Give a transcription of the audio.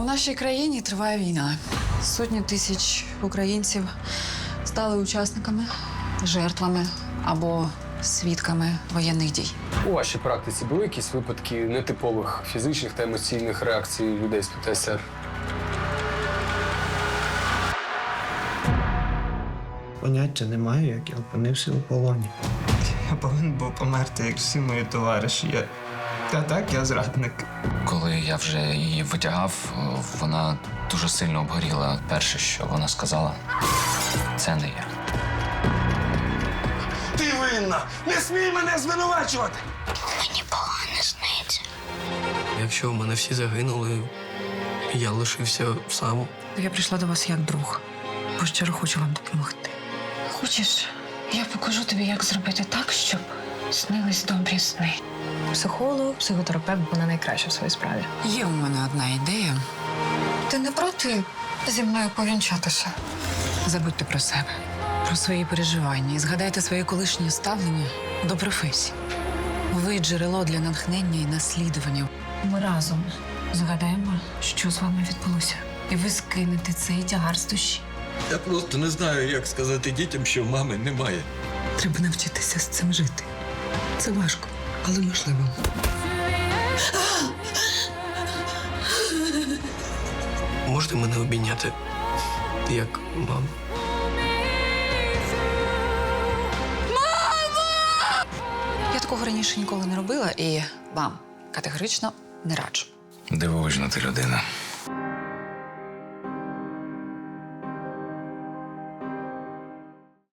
У нашій країні триває війна. Сотні тисяч українців стали учасниками, жертвами або свідками воєнних дій. У вашій практиці були якісь випадки нетипових фізичних та емоційних реакцій людей з ПТСР? Поняття не маю, як я опинився у полоні. Я повинен був померти, як всі мої товариші. Я... Та так, я зрадник. Коли я вже її витягав, вона дуже сильно обгоріла. Перше, що вона сказала, це не я. Ти винна! Не смій мене звинувачувати! Якщо в мене всі загинули, я лишився сам. Я прийшла до вас як друг, бо щиро хочу вам допомогти. Хочеш, я покажу тобі, як зробити так, щоб снились добрі сни. Психолог, психотерапевт, вона найкраща в своїй справі. Є у мене одна ідея. Ти не проти зі мною повінчатися? Забудьте про себе, про свої переживання і згадайте своє колишнє ставлення до професії. Ви джерело для натхнення і наслідування. Ми разом згадаємо, що з вами відбулося. І ви скинете цей тягар з душі. Я просто не знаю, як сказати дітям, що мами немає. Треба навчитися з цим жити. Це важко, але можливо. Можете мене обійняти, як мам. Я такого раніше ніколи не робила і вам категорично не раджу. Дивовижна ти людина.